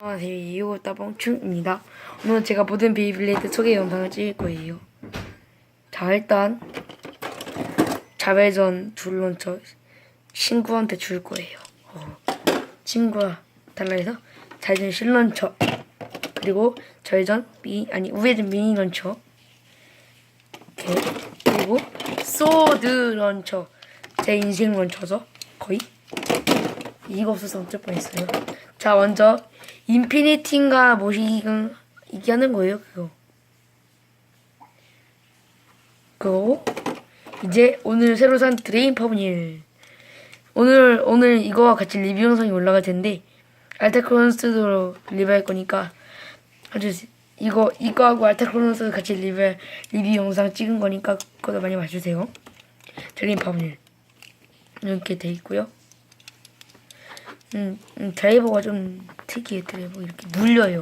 안녕하세요. 따봉충입니다. 오늘 제가 모든 베이블레이드 소개 영상을 찍을 거예요. 자 일단 자회전 둘런쳐 친구한테 줄 거예요. 어, 친구가 달라 해서 자회전 실런처 그리고 좌회전 미 아니 우회전 미니 런처 이렇게 그리고 소드 런처 제 인생 런처죠 거의 이거 없어서 어쩔 뻔했어요. 자 먼저 인피니티인가 뭐시 이게 하는 거예요 그거. 그거 이제 오늘 새로 산 드레인 퍼브닐 오늘 오늘 이거와 같이 리뷰 영상이 올라갈 텐데 알타크론스도 리뷰할 거니까 아주 이거 이거하고 알타크론스 같이 리뷰 리뷰 영상 찍은 거니까 그것도 많이 봐주세요. 드레인 퍼브닐 이렇게 돼 있고요. 음, 음, 드라이버가 좀 특이해 드라이버 이렇게 물려요.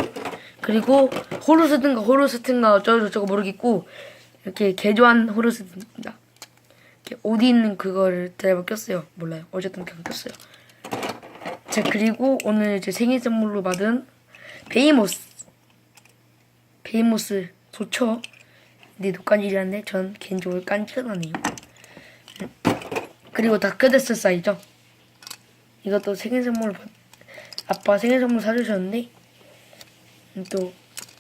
그리고 호루스든가 호루스든가 어쩌고 저쩌고 모르겠고 이렇게 개조한 호루스입니다. 이렇게 옷 있는 그거를 드라이버 꼈어요. 몰라요. 어쨌든 그냥 꼈어요. 자 그리고 오늘 제 생일 선물로 받은 베이모스 베이모스 좋죠. 근데 독간질이란데 전 개인적으로 깐지나네요. 그리고 다크데스 사이죠. 이것도 생일 선물 받- 아빠 생일 선물 사주셨는데 또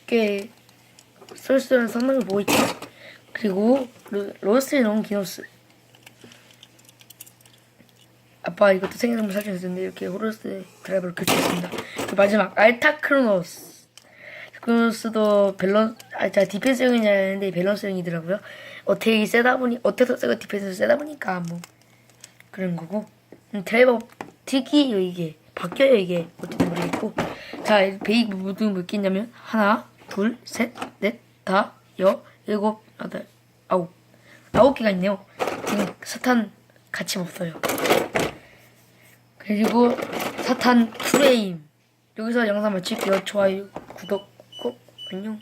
꽤 쏠쏠한 선물을 보고 있죠. 그리고 로, 로스의 너무 기노스 아빠 이것도 생일 선물 사주셨는데 이렇게 호로스 드라이버를 교체했습니다. 그리고 마지막 알타 크로노스 크로노스도 밸런스 아자 디펜스형이냐 했는데 밸런스형이더라고요. 어떻게 세다 보니 어떻게 세고 디펜스 세다 보니까 뭐 그런 거고 음, 드라이버 특이해요 이게 바뀌어요 이게 어떻게 모르겠고. 자 베이크 모두 몇 개냐면 하나 둘셋넷다 여 일곱 여덟 아홉. 아홉 개가 있네요. 지금 사탄 같이 없어요. 그리고 사탄 프레임. 여기서 영상 마칠게요. 좋아요 구독 꼭 안녕